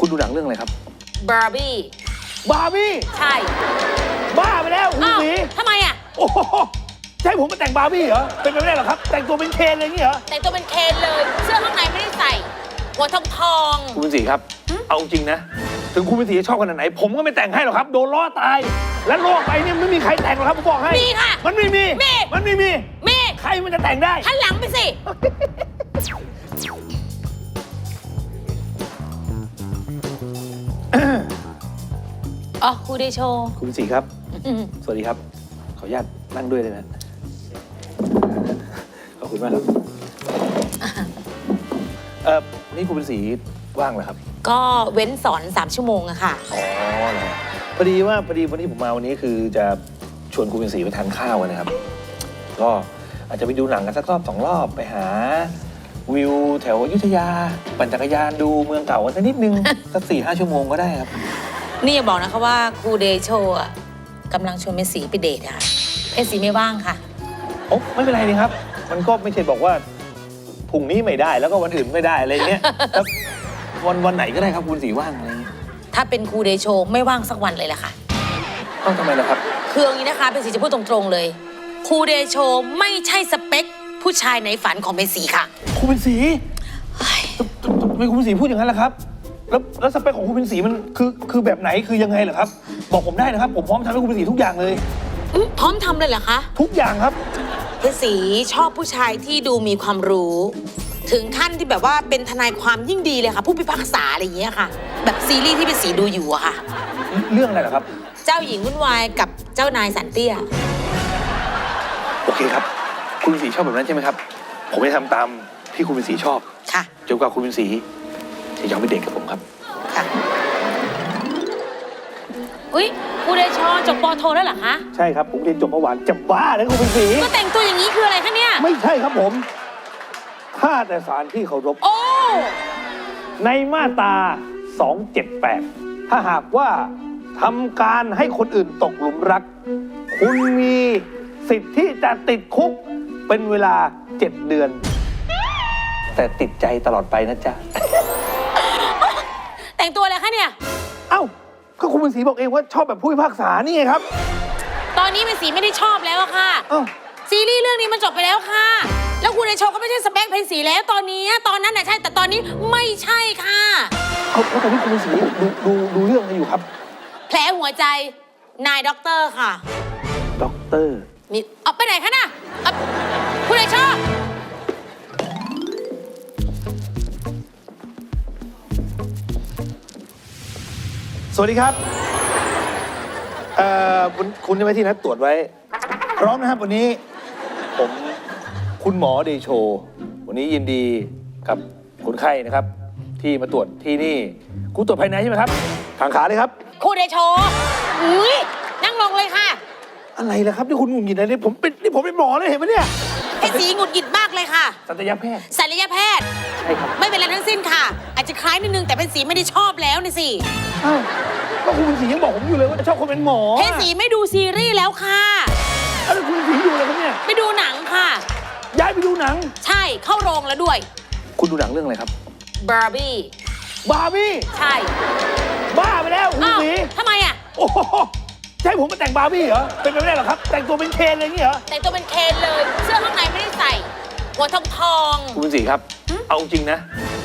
คุณดูหนังเรื่องอะไรครับ บาร์บี้ บาร์บี้ ใช่บ้าไปแล้วคุณอ้าวหมีทำไมอะ โอ้โหจะให้ผมมาแต่งบาร์บี้เหรอ เป็นไปไม่ได้หรอกครับ แต่งตัวเป็นเคนอะไรอย่างงี้เหรอ แต่งตัวเป็นเคนเลย เสื้อข้างในไม่ได้ใส่ หัวทองทอง คุณเป็นสีครับ เอาจริงนะ ถึงคุณเป็นสีจะชอบขนาดไหน ผมก็ไม่แต่งให้หรอกครับ โดนล้อตาย และโลกไปเนี่ยไม่มีใครแต่งหรอกครับผมบอกให้ มีค่ะมันไม่มี มี มันไม่มีเมฆใครมันจะแต่งได้ หันหลังไปสิ อ๋อครูเดโชคุณเป็นสีครับ อืมสวัสดีครับ ขออนุญาตนั่งด้วยเลยนะ ขอบคุณมากครับ เอ่อ นี่คุณเป็นสีว่างเหรอครับ ก็เว้นสอนสามชั่วโมงอะค่ะ อ๋อเหรอพอดีว่าพอดีวันนี้ผมมาวันนี้คือจะชวนคุณเป็นสีไปทานข้าวกันนะครับ ก็อาจจะไปดูหนังกันสักรอบสองรอบไปหา วิวแถวอยุธยา ปั่นจักรยานดูเมืองเก่ากันสักนิดนึง สักสี่ห้าชั่วโมงก็ได้ครับ นี่อย่าบอกนะคะว่าครูเดโชอะกำลังชวนเมสีไปเดทอะค่ะเพชรสีไม่ว่างค่ะ โอ้ไม่เป็นไรนี่ครับ มันก็ไม่ใช่บอกว่าพรุ่งนี้ไม่ได้แล้วก็วันอื่นไม่ได้อะไรเงี้ยครับวันวันไหนก็ได้ครับคุณสีว่างอะไรเงี้ยถ้าเป็นครูเดโชไม่ว่างสักวันเลยล่ะค่ะ ต้องทำไมล่ะครับ คืออย่างนี้นะคะเป็นสีจะพูดตรงๆเลยครูเดโชไม่ใช่สเปค ผู้ชายในฝันของเป็นสีค่ะ คุณเป็นสีทำไมคุณเป็นสีพูดอย่างนั้นล่ะครับ แล้วแล้วสเปคของคุณเป็นสีมันคือคือแบบไหนคือยังไงเหรอครับ บอกผมได้นะครับ ผมพร้อมทำให้คุณเป็นสีทุกอย่างเลย อื้อพร้อมทำเลยเหรอคะ ทุกอย่างครับเป็นสีชอบผู้ชายที่ดูมีความรู้ ถึงขั้นที่แบบว่าเป็นทนายความยิ่งดีเลยค่ะ ผู้พิพากษาอะไรอย่างเงี้ยค่ะ แบบซีรีส์ที่เป็นสีดูอยู่อะค่ะ เรื่องอะไรเหรอครับ เจ้าหญิงวุ่นวายกับเจ้านายสันเตี้ย โอเคครับ คุณเป็นสีชอบแบบนั้นใช่ไหมครับ ผมจะทำตามที่คุณเป็นสีชอบค่ะ จนกว่าคุณเป็นสี จะยอมไปเด็กกับผมครับ ค่ะ อุ๊ยครูเดโชจบปอโทแล้วเหรอคะ ใช่ครับ ผมเรียนจบเมื่อวานจะบ้าเลยคุณเป็นสี ก็แต่งตัวอย่างนี้คืออะไรคะเนี่ย ไม่ใช่ครับผมข้าแต่สารที่เคารพ โอ้ ในมาตรา 278 ถ้าหากว่าทำการให้คนอื่นตกหลุมรัก คุณมีสิทธิ์ที่จะติดคุกเป็นเวลา 7 เดือน แต่ติดใจตลอดไปนะจ๊ะ แต่งตัวอะไรคะเนี่ย เอ้า ก็คุณเป็นสีบอกเองว่าชอบแบบผู้พิพากษานี่ไงครับ ตอนนี้เป็นสีไม่ได้ชอบแล้วอะค่ะ เอ้า ซีรีส์เรื่องนี้มันจบไปแล้วค่ะ แล้วคุณในโชว์ก็ไม่ใช่สเปคเพนสีแล้วตอนนี้ ตอนนั้นน่ะใช่ แต่ตอนนี้ไม่ใช่ค่ะ เอาแล้วตอนนี้คุณเป็นสีดูดูดูเรื่องอะไรอยู่ครับ แผลหัวใจ นายด็อกเตอร์ค่ะ ด็อกเตอร์ นี่เอาไปไหนคะน่ะเอาคุณในโชว์ วัสดีครับ เอ่อคุณคุณจะไปที่นัดตรวจไว้ พร้อมนะครับวันนี้ ผมคุณหมอเดโช วันนี้ยินดีกับคนไข้นะครับ ที่มาตรวจที่นี่คุณตรวจภายในใช่ไหมครับทางขาเลยครับคุณในโชว์อุ้ยนั่งลงเลยค่ะอะไรล่ะครับที่คุณหงุดหงิดอะไรเนี่ยผมเป็นนี่ผมเป็นหมอเลยเห็นไหมเนี่ยเพนสีหงุดหงิดมากเลยค่ะสัตยแพทย์ศัลยแพทย์ ใช่ครับ ไม่เป็นไรทั้งสิ้นค่ะ อาจจะคล้ายนิดนึงแต่เพนสีไม่ได้ชอบแล้วนะสิ อ้าว ก็คุณเป็นสียังบอกผมอยู่เลยว่าชอบคนเป็นหมอเพนสีไม่ดูซีรีส์แล้วค่ะ แล้วคุณเป็นสีอยู่อะไรครับเนี่ย ไปดูหนังค่ะ ย้ายไปดูหนัง ใช่เข้าโรงแล้วด้วยคุณดูหนังเรื่องอะไรครับ บาร์บี้บาร์บี้ ใช่บ้าไปแล้วคุณอ้าวสีทำไมอะ โอ้โหจะให้ผมมาแต่งบาร์บี้เหรอ เป็นไปไม่ได้หรอกครับ แต่งตัวเป็นเคนอะไรอย่างงี้เหรอ แต่งตัวเป็นเคนเลย เสื้อข้างในไม่ได้ใส่ หัวทองทองคุณเป็นสีครับ เอาจริงนะ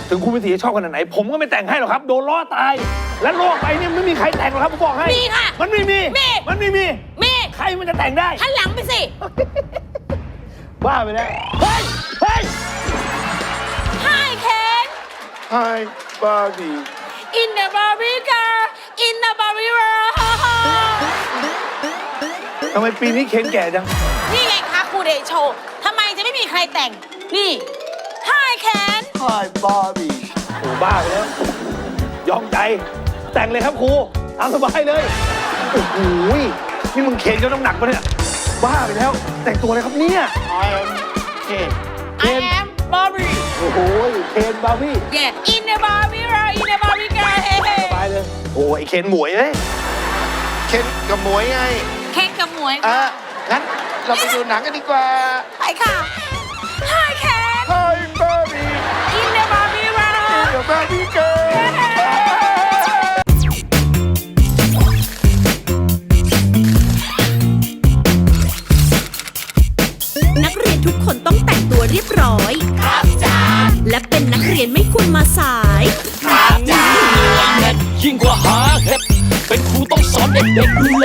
ถึงคุณเป็นสีจะชอบขนาดไหน ผมก็ไม่แต่งให้หรอกครับ โดนล้อตาย และโลกไปเนี่ยไม่มีใครแต่งหรอกครับผมบอกให้ มีค่ะมันไม่มี มี มันไม่มีเมฆใครมันจะแต่งได้หันหลังไปสิ บ้าไปแล้ว เฮ้ย เฮ้ย Hi Ken Hi Barbie in the Barbie car in the Barbie world ทำไมปีนี้เคนแก่จัง นี่ไงคะครูเดโชทำไมจะไม่มีใครแต่ง นี่ Hi Ken Hi Barbie โอ้บ้าไปแล้ว ยอมใจ แต่งเลยครับครูตามสบายเลยโอ้โหนี่มึงเคนจนน้ำหนักปะเนี่ยบ้าไปแล้ว แต่งตัวอะไรครับเนี่ย I am Ken I am Barbie โอ้โหเคนบาร์บี้ yeah in the Barbie world in the Barbie car เฮ้สบายเลย โอ้ยไอ้เคนหมวยเอ้ยเคนกับหมวยไง เค้กกับหมวยอะค่ะงั้นเราไปดูหนังกันดีกว่า ไปค่ะ และเป็นนักเรียนไม่ควรมาสายยิ่งกว่าหาเห็ดเป็นครูต้องสอนเด็กๆดูแล